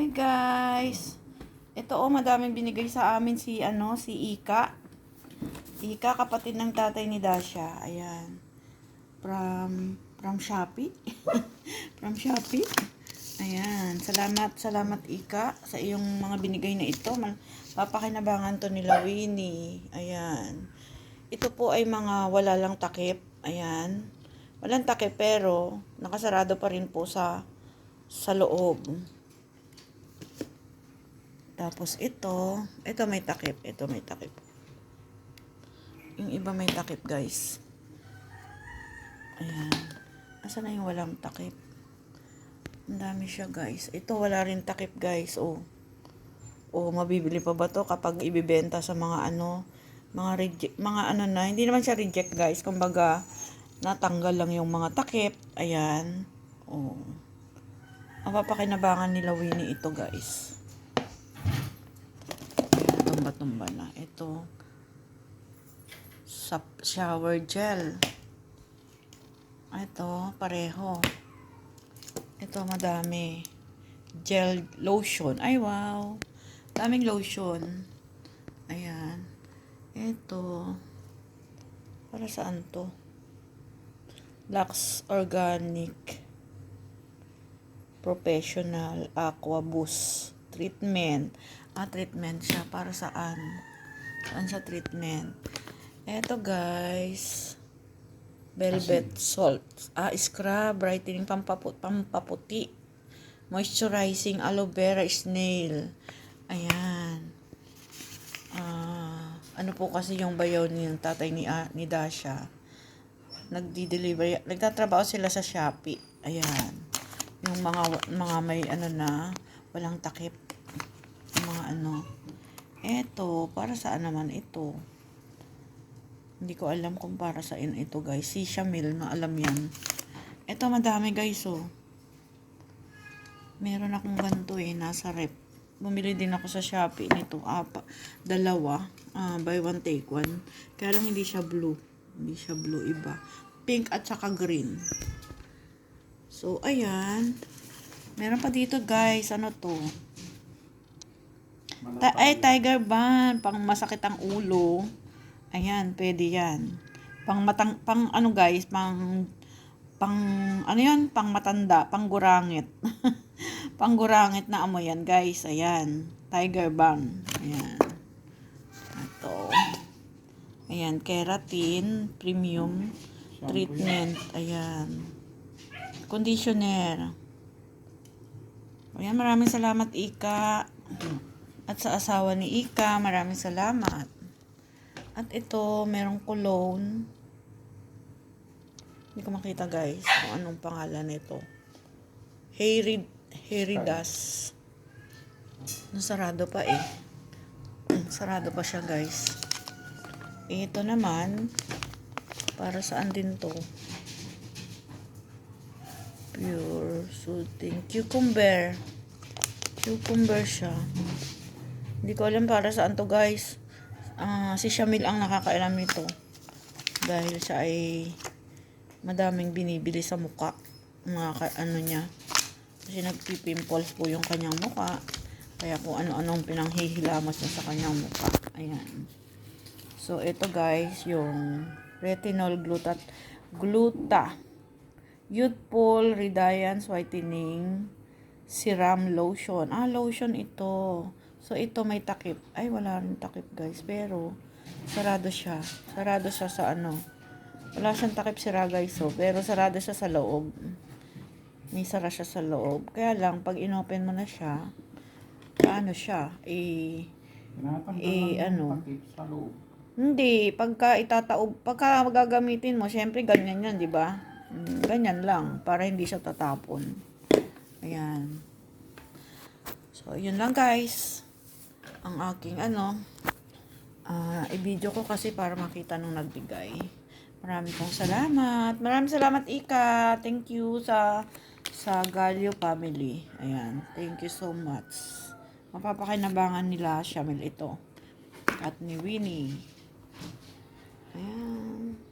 Hi guys. Ito oh, madaming binigay sa amin si ano, si Ika. Ika kapatid ng tatay ni Dasha. Ayan. From from Shopee. from Shopee. Ayan. Salamat, salamat Ika sa iyong mga binigay na ito. Papakinabangan to nila Winnie. Ayan. Ito po ay mga wala lang takip. Ayan. Walang takip pero nakasarado pa rin po sa sa loob. Tapos ito, ito may takip, ito may takip. Yung iba may takip, guys. Ayan. Asa na yung walang takip? Ang dami siya, guys. Ito wala rin takip, guys. Oh. Oh, mabibili pa ba to kapag ibibenta sa mga ano, mga reject, mga ano na, hindi naman siya reject, guys. Kumbaga, natanggal lang yung mga takip. Ayan. Oh. Ang papakinabangan nila Winnie ito, guys. Tumba-tumba na. Ito, shower gel. Ito, pareho. Ito, madami. Gel lotion. Ay, wow. Daming lotion. Ayan. Ito. Para saan to? Lux Organic Professional Aqua Boost Treatment. Ah, treatment siya. Para saan? Saan siya treatment? Eto guys. Velvet salt. Ah, scrub. Brightening pampaput, pampaputi. Moisturizing aloe vera snail. Ayan. Ah, ano po kasi yung bayaw ni tatay ni, ah, ni Dasha. Nagdi-deliver. Nagtatrabaho sila sa Shopee. Ayan. Yung mga mga may ano na walang takip. Mga ano. Eto, para saan naman ito? Hindi ko alam kung para saan ito guys. Si Shamil na alam yan. Ito madami guys oh. Meron akong ganito eh, nasa rep. Bumili din ako sa Shopee nito. Apa, dalawa. Ah, buy one take one. Kaya lang hindi siya blue. Hindi siya blue, iba. Pink at saka green. So, ayan. Meron pa dito guys. Ano to? Ta- ay, Tiger Ban. Pang masakit ang ulo. Ayan, pwede yan. Pang matang, pang ano guys, pang, pang, ano yan? Pang matanda, pang gurangit. pang gurangit na amo yan guys. Ayan, Tiger Balm. Ayan. Ito. Ayan, keratin, premium, treatment. Ayan. Conditioner. Ayan, maraming salamat Ika. At sa asawa ni Ika, maraming salamat. At ito, merong cologne. Hindi ko makita guys kung anong pangalan nito. Hairy Dust. Nasarado pa eh. Sarado pa siya guys. Ito naman, para saan din to? Pure soothing. Cucumber. Cucumber siya. Hindi ko alam para saan to guys. Ah, si Shamil ang nakakaalam nito. Dahil siya ay madaming binibili sa muka. Mga ano niya. Kasi nagpipimples po yung kanyang muka. Kaya kung ano-anong pinanghihilamos niya sa kanyang muka. Ayan. So, ito guys, yung retinol glutat gluta youthful radiance whitening serum lotion. Ah, lotion ito. So, ito may takip. Ay, wala rin takip, guys. Pero, sarado siya. Sarado siya sa ano. Wala siyang takip sira, guys. So, pero sarado siya sa loob. May sara siya sa loob. Kaya lang, pag inopen mo na siya, ano siya, eh, Eh, ano? hindi, pagka itataob, pagka gagamitin mo, syempre ganyan yan, di ba? Mm, Ganyan lang, para hindi siya tatapon. Ayan. So, yun lang guys. Ang aking ano, ah i-video ko kasi para makita nung nagbigay. Maraming pong salamat. Maraming salamat Ika. Thank you sa sa Galio family. Ayan. Thank you so much. Mapapakinabangan nila Shamil ito. At ni Winnie. Ayan.